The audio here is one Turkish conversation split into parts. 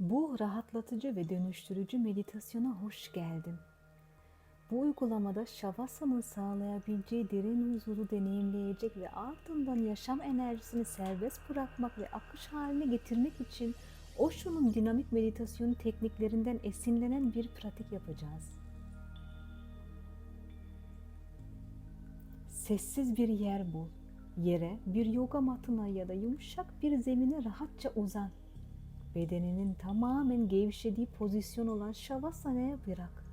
Bu rahatlatıcı ve dönüştürücü meditasyona hoş geldin. Bu uygulamada Shavasana sağlayabileceği derin huzuru deneyimleyecek ve ardından yaşam enerjisini serbest bırakmak ve akış haline getirmek için Osho'nun dinamik meditasyon tekniklerinden esinlenen bir pratik yapacağız. Sessiz bir yer bul. Yere, bir yoga matına ya da yumuşak bir zemine rahatça uzan. Bedeninin tamamen gevşediği pozisyon olan Shavasana'ya bırak.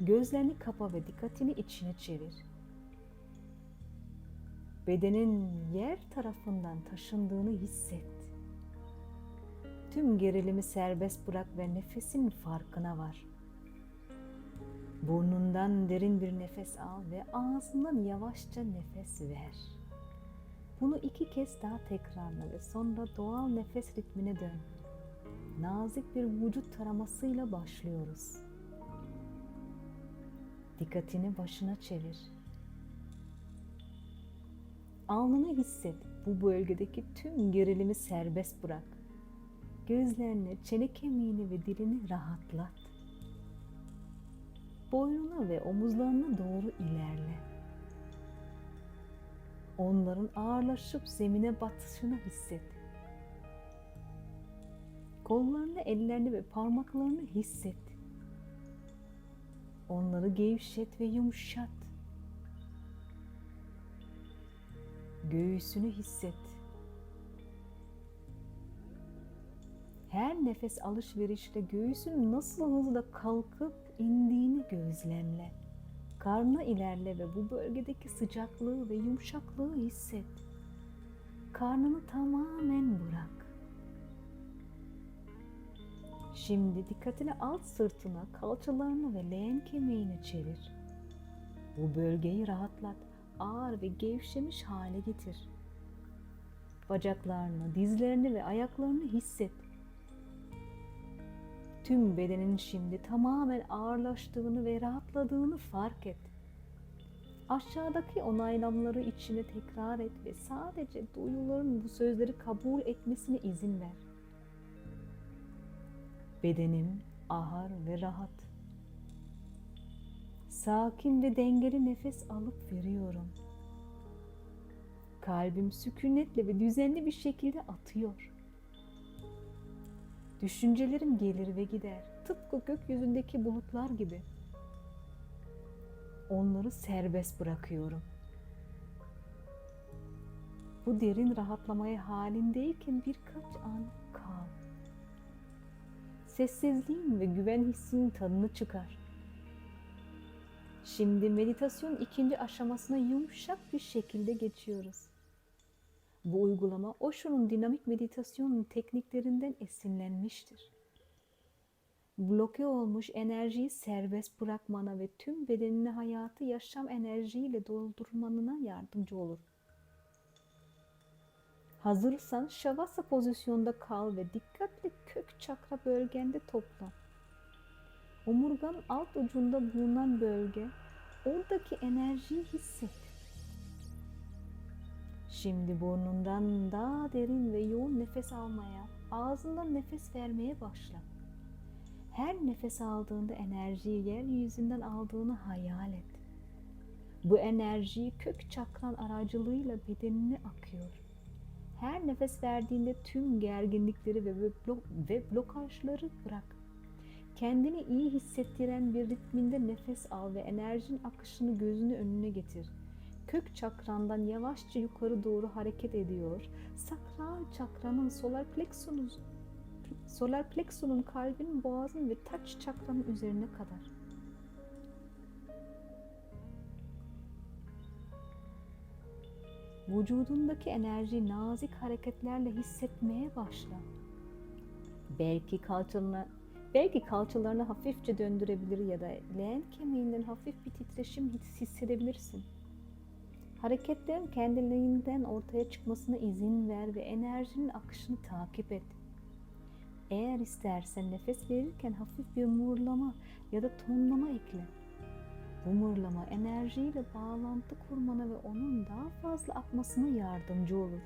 Gözlerini kapa ve dikkatini içine çevir. Bedenin yer tarafından taşındığını hisset. Tüm gerilimi serbest bırak ve nefesin farkına var. Burnundan derin bir nefes al ve ağzından yavaşça nefes ver. Bunu iki kez daha tekrarla ve sonra doğal nefes ritmine dön. Nazik bir vücut taramasıyla başlıyoruz. Dikkatini başına çevir. Alnını hisset. Bu bölgedeki tüm gerilimi serbest bırak. Gözlerini, çene kemiğini ve dilini rahatlat. Boynuna ve omuzlarına doğru ilerle. Onların ağırlaşıp zemine batışını hisset. Kollarını, ellerini ve parmaklarını hisset. Onları gevşet ve yumuşat. Göğüsünü hisset. Her nefes alışverişte göğsün nasıl hızla kalkıp indiğini gözlemle. Karnına ilerle ve bu bölgedeki sıcaklığı ve yumuşaklığı hisset. Karnını tamamen bırak. Şimdi dikkatini alt sırtına, kalçalarına ve leğen kemiğine çevir. Bu bölgeyi rahatlat, ağır ve gevşemiş hale getir. Bacaklarını, dizlerini ve ayaklarını hisset. Tüm bedenin şimdi tamamen ağırlaştığını ve rahatladığını fark et. Aşağıdaki onaylamları içine tekrar et ve sadece duyuların bu sözleri kabul etmesine izin ver. Bedenim ahar ve rahat. Sakin ve dengeli nefes alıp veriyorum. Kalbim sükunetle ve düzenli bir şekilde atıyor. Düşüncelerim gelir ve gider. Tıpkı gökyüzündeki bulutlar gibi. Onları serbest bırakıyorum. Bu derin rahatlamaya halindeyken birkaç an kal. Sessizliğin ve güven hissinin tadını çıkar. Şimdi meditasyon ikinci aşamasına yumuşak bir şekilde geçiyoruz. Bu uygulama Osho'nun dinamik meditasyon tekniklerinden esinlenmiştir. Bloke olmuş enerjiyi serbest bırakmana ve tüm bedenini hayatı yaşam enerjiyle doldurmanına yardımcı olur. Hazırsan Shavasa pozisyonda kal ve dikkatle kök çakra bölgende topla. Omurganın alt ucunda bulunan bölge, oradaki enerjiyi hisset. Şimdi burnundan daha derin ve yoğun nefes almaya, ağzından nefes vermeye başla. Her nefes aldığında enerjiyi yeryüzünden aldığını hayal et. Bu enerjiyi kök çakran aracılığıyla bedenine akıyor. Her nefes verdiğinde tüm gerginlikleri ve, blok ve blokajları bırak. Kendini iyi hissettiren bir ritminde nefes al ve enerjinin akışını gözünü önüne getir. Kök çakrandan yavaşça yukarı doğru hareket ediyor. Sakral çakranın solar plexusun solar plexusun kalbin, boğazın ve taç çakranın üzerine kadar. Vücudundaki enerji nazik hareketlerle hissetmeye başla. Belki kalçalarına belki kalçalarını hafifçe döndürebilir ya da leğen kemiğinden hafif bir titreşim hissedebilirsin. Hareketlerin kendiliğinden ortaya çıkmasına izin ver ve enerjinin akışını takip et. Eğer istersen nefes verirken hafif bir muğurlama ya da tonlama ekle. Bu mırlama enerjiyle bağlantı kurmana ve onun daha fazla akmasına yardımcı olur.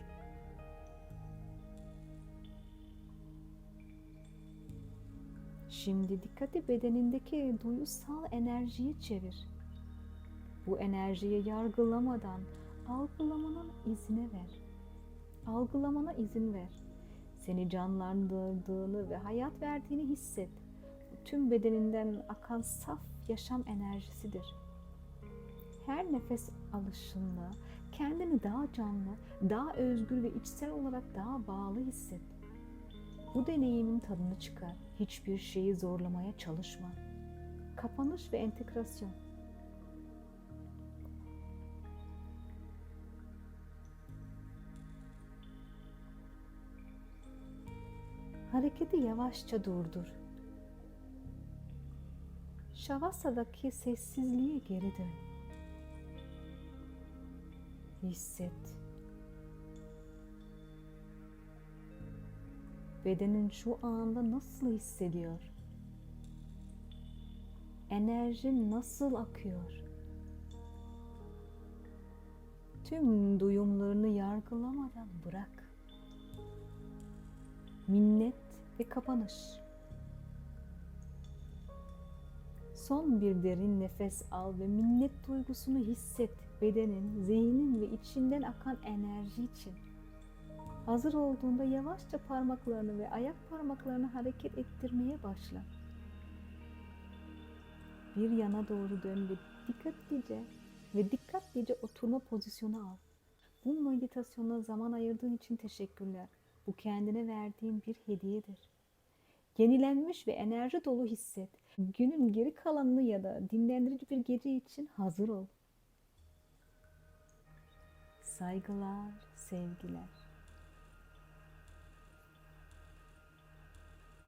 Şimdi dikkati bedenindeki duyusal enerjiye çevir. Bu enerjiyi yargılamadan algılamanın izine ver. Algılamana izin ver. Seni canlandırdığını ve hayat verdiğini hisset. Tüm bedeninden akan saf yaşam enerjisidir. Her nefes alışınla kendini daha canlı, daha özgür ve içsel olarak daha bağlı hisset. Bu deneyimin tadını çıkar. Hiçbir şeyi zorlamaya çalışma. Kapanış ve entegrasyon. Hareketi yavaşça durdur. Şavasa'daki sessizliğe geri dön. Hisset. Bedenin şu anda nasıl hissediyor? Enerjin nasıl akıyor? Tüm duyumlarını yargılamadan bırak. Minnet ve kapanış. Son bir derin nefes al ve minnet duygusunu hisset bedenin, zihnin ve içinden akan enerji için. Hazır olduğunda yavaşça parmaklarını ve ayak parmaklarını hareket ettirmeye başla. Bir yana doğru dön ve dikkatlice ve dikkatlice oturma pozisyonu al. Bu meditasyona zaman ayırdığın için teşekkürler. Bu kendine verdiğin bir hediyedir. Yenilenmiş ve enerji dolu hisset. Günün geri kalanını ya da dinlendirici bir gece için hazır ol. Saygılar, sevgiler.